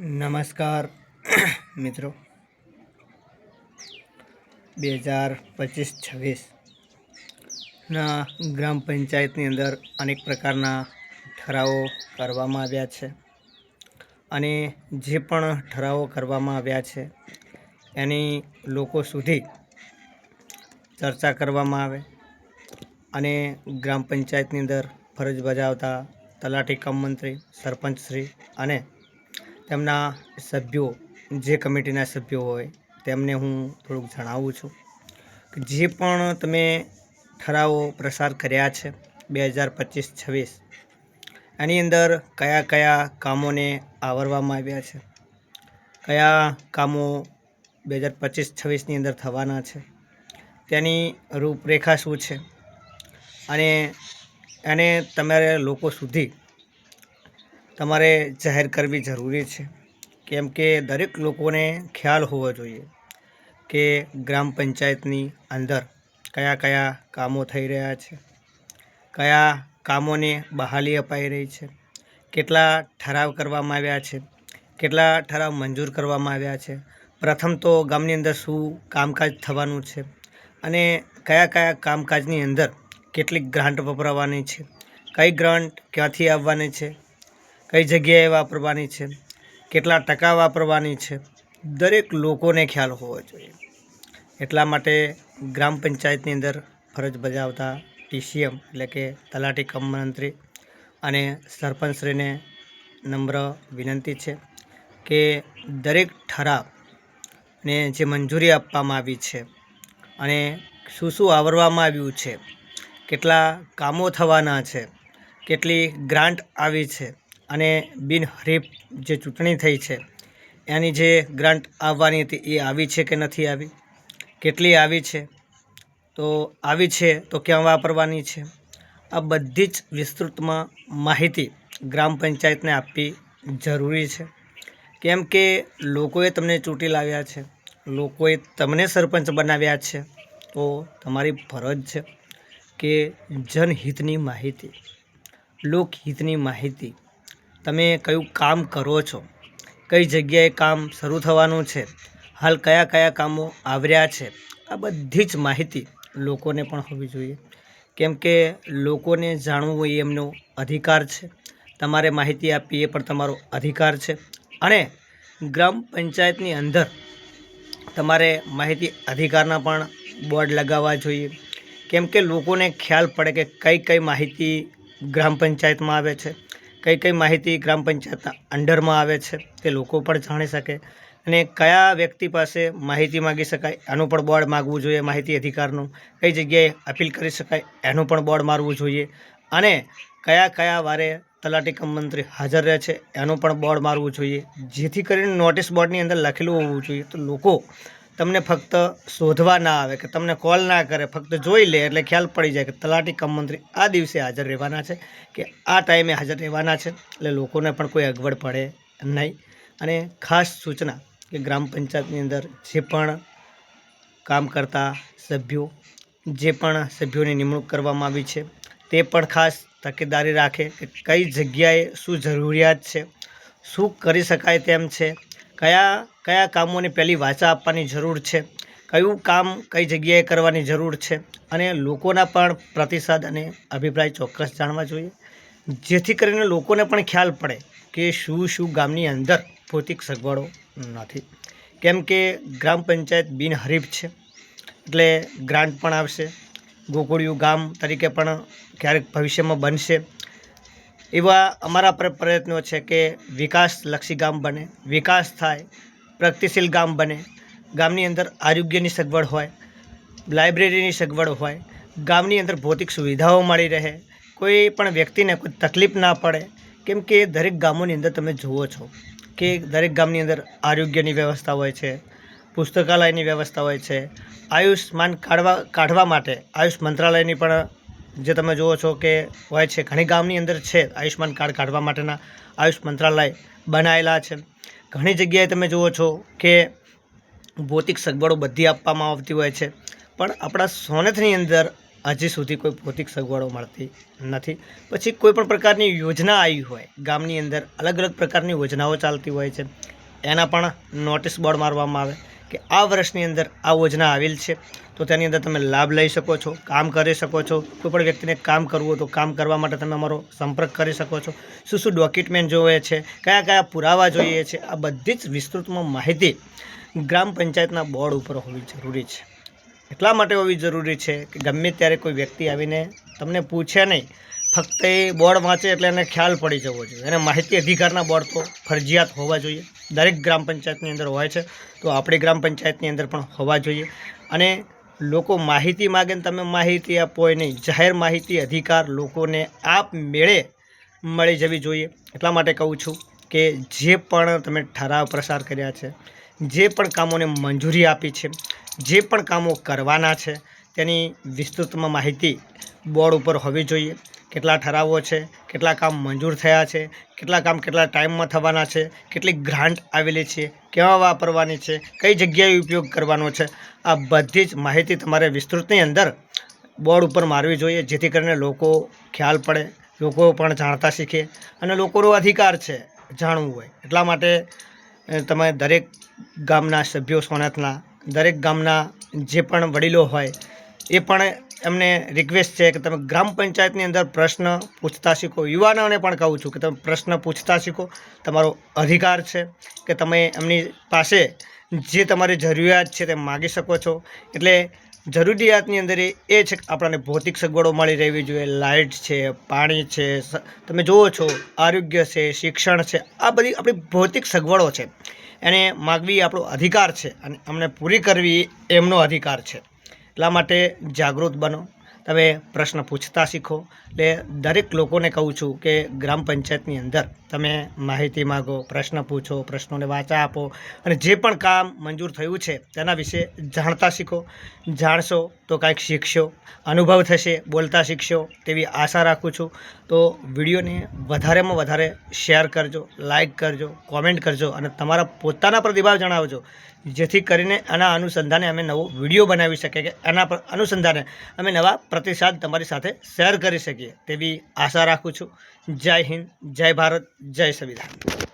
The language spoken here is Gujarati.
નમસ્કાર મિત્રો. બે હજાર પચીસ છવ્વીસના ગ્રામ પંચાયતની અંદર અનેક પ્રકારના ઠરાવો કરવામાં આવ્યા છે. અને જે પણ ઠરાવો કરવામાં આવ્યા છે, એની લોકો સુધી ચર્ચા કરવામાં આવે અને ગ્રામ પંચાયતની અંદર ફરજ બજાવતા તલાટી કમ મંત્રી સરપંચશ્રી અને તેમના સભ્યો, જે કમિટીના સભ્યો હોય, તેમને હું થોડુંક જણાવું છું કે જે પણ તમે ઠરાવો પ્રસાર કર્યા છે બે હજાર પચીસ છવ્વીસ, એની અંદર કયા કયા કામોને આવરવામાં આવ્યા છે, કયા કામો બે હજાર પચીસ છવ્વીસની અંદર થવાના છે, તેની રૂપરેખા શું છે અને એને તમારે લોકો સુધી તમારે જાહેર કરવી જરૂરી છે. કેમ કે દરેક લોકોને ખ્યાલ હોવો જોઈએ કે ગ્રામ પંચાયતની અંદર કયા કયા કામો થઈ રહ્યા છે. કયા કામોને બહાલી અપાઈ રહી છે. કેટલા ઠરાવ કરવામાં આવ્યા છે. કેટલા ઠરાવ મંજૂર કરવામાં આવ્યા છે. પ્રથમ તો ગામની અંદર શું કામકાજ થવાનું છે અને કયા કયા કામકાજની અંદર કેટલીક ગ્રાન્ટ વપરાવાની છે. કઈ ગ્રાન્ટ ક્યાંથી આવવાની છે. કઈ જગ્યાએ વાપરવાની છે? કેટલા ટકા વાપરવાની છે? દરેક લોકોને ખ્યાલ હોવો જોઈએ. એટલા માટે ગ્રામ પંચાયતની અંદર ફરજ બજાવતા ટીસીએમ એટલે કે તલાટી કમ મંત્રી અને સરપંચશ્રીને નમ્ર વિનંતી છે કે દરેક ઠરાવને જે મંજૂરી આપવામાં આવી છે અને શું શું આવરવામાં આવ્યું છે, કેટલા કામો થવાના છે, કેટલી ગ્રાન્ટ આવી છે અને બિનહરીફ જે ચૂંટણી થઈ છે, એની જે ગ્રાન્ટ આવવાની હતી એ આવી છે કે નથી આવી? કેટલી આવી છે? તો આવી છે તો ક્યાં વાપરવાની છે? આ બધી જ વિસ્તૃતમાં માહિતી ગ્રામ પંચાયતને આપવી જરૂરી છે. કેમ કે લોકોએ તમને ચૂંટી લાવ્યા છે, લોકોએ તમને સરપંચ બનાવ્યા છે, તો તમારી ફરજ છે કે જનહિતની માહિતી, લોકહિતની માહિતી તમે કયું કામ કરો છો? કઈ જગ્યાએ કામ શરૂ થવાનું છે? હાલ કયા કયા કામો આવ્યા છે? આ બધી જ માહિતી લોકોને પણ હોવી જોઈએ. કેમ કે લોકોને જાણવું એ એમનો અધિકાર છે. તમારે માહિતી આપવી એ પણ તમારો અધિકાર છે. અને ગ્રામ પંચાયતની અંદર તમારે માહિતી અધિકારના પણ બોર્ડ લગાવવા જોઈએ. કેમ કે લોકોને ખ્યાલ પડે કે કઈ કઈ માહિતી ગ્રામ પંચાયતમાં આવે છે. કઈ કઈ માહિતી ગ્રામ પંચાયતના અંડરમાં આવે છે તે લોકો પણ જાણી શકે. અને કયા વ્યક્તિ પાસે માહિતી માગી શકાય એનું પણ બોર્ડ માગવું જોઈએ માહિતી અધિકારનું. કઈ જગ્યાએ અપીલ કરી શકાય એનું પણ બોર્ડ મારવું જોઈએ. અને કયા કયા વારે તલાટી કમ મંત્રી હાજર રહે છે એનું પણ બોર્ડ મારવું જોઈએ. જેથી કરીને નોટિસ બોર્ડની અંદર લખેલું હોવું જોઈએ. તો લોકો તમને ફક્ત શોધવા ના આવે કે તમને કોલ ના કરે, ફક્ત જોઈ લે એટલે ખ્યાલ પડી જાય કે તલાટી કમ મંત્રી આ દિવસે હાજર રહેવાના છે કે આ ટાઈમે હાજર રહેવાના છે એટલે લોકોને પણ કોઈ અગવડ પડે નહીં. અને ખાસ સૂચના કે ગ્રામ પંચાયતની અંદર જે પણ કામ કરતા સભ્યો, જે પણ સભ્યોની નિમણૂક કરવામાં આવી છે, તે પણ ખાસ તકેદારી રાખે કે કઈ જગ્યાએ શું જરૂરિયાત છે, શું કરી શકાય તેમ છે કયા કયા કામોને પહેલી વાચા આપવાની જરૂર છે? કયું કામ કઈ જગ્યાએ કરવાની જરૂર છે? અને લોકોના પણ પ્રતિસાદ અને અભિપ્રાય ચોક્કસ જાણવા જોઈએ. જેથી કરીને લોકોને પણ ખ્યાલ પડે કે શું શું ગામની અંદર ભૌતિક સગવડો નથી. કેમ કે ગ્રામ પંચાયત બિનહરીફ છે. એટલે ગ્રાન્ટ પણ આવશે. ગોકુળિયું ગામ તરીકે પણ ક્યારેક ભવિષ્યમાં બનશે. એવા અમારા પ્રયત્નો છે કે વિકાસલક્ષી ગામ બને, વિકાસ થાય, પ્રગતિશીલ ગામ બને. ગામની અંદર આરોગ્યની સગવડ હોય, લાઇબ્રેરીની સગવડ હોય, ગામની અંદર ભૌતિક સુવિધાઓ મળી રહે. કોઈ પણ વ્યક્તિને કોઈ તકલીફ ના પડે, કેમ કે દરેક ગામોની અંદર તમે જુઓ છો કે દરેક ગામની અંદર આરોગ્યની વ્યવસ્થા હોય છે, પુસ્તકાલયની વ્યવસ્થા હોય છે. આયુષ્યમાન કાઢવા કાઢવા માટે આયુષ મંત્રાલયની પણ જે તમે જુઓ છો કે હોય છે, ઘણી ગામની અંદર છે આયુષ્માન કાર્ડ કાઢવા માટેના આયુષ મંત્રાલય બનાવેલા છે. ઘણી જગ્યાએ તમે જુઓ છો કે ભૌતિક સગવડો બધી આપવામાં આવતી હોય છે, પણ આપણા સોનથની અંદર હજી સુધી કોઈ ભૌતિક સગવડો મળતી નથી. પછી કોઈ પણ પ્રકારની યોજના આવી હોય, ગામની અંદર અલગ અલગ પ્રકારની યોજનાઓ ચાલતી હોય છે, એના પણ નોટિસ બોર્ડ મારવામાં આવે. કે આ વર્ષની અંદર આ યોજના આવેલ છે, તો તેની અંદર તમે લાભ લઈ શકો છો, કામ કરી શકો છો. કોઈપણ વ્યક્તિને કામ કરવું હોય તો કામ કરવા માટે તમે અમારો સંપર્ક કરી શકો છો. શું શું ડોક્યુમેન્ટ જોઈએ છે, કયા કયા પુરાવા જોઈએ છે, આ બધી જ વિસ્તૃતમાં માહિતી ગ્રામ પંચાયતના બોર્ડ ઉપર હોવી જરૂરી છે. એટલા માટે હોવી જરૂરી છે કે ગમે ત્યારે કોઈ વ્યક્તિ આવીને તમને પૂછે નહીં ફક્ત એ બોર્ડ વાંચે એટલે એને ખ્યાલ પડી જવો જોઈએ. અને માહિતી અધિકારના બોર્ડ તો ફરજિયાત હોવા જોઈએ. દરેક ગ્રામ પંચાયતની અંદર હોય છે, તો આપણી ગ્રામ પંચાયતની અંદર પણ હોવા જોઈએ. અને લોકો માહિતી માગે ને તમે માહિતી આપો એ નહીં જાહેર માહિતી, અધિકાર લોકોને આપ મેળે મળી જવી જોઈએ. એટલા માટે કહું છું કે જે પણ તમે ઠરાવ પ્રસાર કર્યા છે, જે પણ કામોને મંજૂરી આપી છે, જે પણ કામો કરવાના છે, તેની વિસ્તૃતમાં માહિતી બોર્ડ ઉપર હોવી જોઈએ. કેટલા ઠરાવો છે, કેટલા કામ મંજૂર થયા છે, કેટલા કામ કેટલા ટાઈમમાં થવાના છે, કેટલી ગ્રાન્ટ આવેલી છે, કેવા વાપરવાની છે, કઈ જગ્યાએ ઉપયોગ કરવાનો છે, આ બધી જ માહિતી તમારે વિસ્તૃતની અંદર બોર્ડ ઉપર મારવી જોઈએ, જેથી કરીને લોકો ખ્યાલ પડે, લોકો પણ જાણતા શીખે અને લોકોનો અધિકાર છે, જાણવું હોય. એટલા માટે તમે દરેક ગામના સભ્યો સોનાથના દરેક ગામના જે પણ વડીલો હોય એ પણ એમને રિક્વેસ્ટ છે કે તમે ગ્રામ પંચાયતની અંદર પ્રશ્ન પૂછતા શીખો. યુવાનોને પણ કહું છું કે તમે પ્રશ્ન પૂછતા શીખો. તમારો અધિકાર છે કે તમે એમની પાસે જે તમારી જરૂરિયાત છે તે માગી શકો છો. એટલે જરૂરિયાતની અંદર એ છે કે આપણને ભૌતિક સગવડો મળી રહેવી જોઈએ. લાઇટ છે, પાણી છે તમે જુઓ છો, આરોગ્ય છે, શિક્ષણ છે, આ બધી આપણી ભૌતિક સગવડો છે. એને માગવી આપણો અધિકાર છે અને અમને પૂરી કરવી એમનો અધિકાર છે. એટલા માટે જાગૃત બનો. તમે પ્રશ્ન પૂછતા શીખો. એટલે દરેક લોકોને કહું છું કે ગ્રામ પંચાયતની અંદર તમે માહિતી માગો, પ્રશ્ન પૂછો, પ્રશ્નોને વાચા આપો અને જે પણ કામ મંજૂર થયું છે તેના વિશે જાણતા શીખો. જાણશો તો કાંઈક શીખશો, અનુભવ થશે, બોલતા શીખશો તેવી આશા રાખું છું. તો વિડીયોને વધારેમાં વધારે શેર કરજો, લાઈક કરજો, કોમેન્ટ કરજો અને તમારા પોતાના પ્રતિભાવ જણાવજો. જેથી કરીને આના અનુસંધાને અમે નવો વીડિયો બનાવી શકીએ કે આના પર અનુસંધાને અમે નવા પ્રતિસાદ તમારી સાથે શેર કરી શકીએ તેવી આશા રાખું છું. જય હિન્દ, જય ભારત, જય સંવિધાન.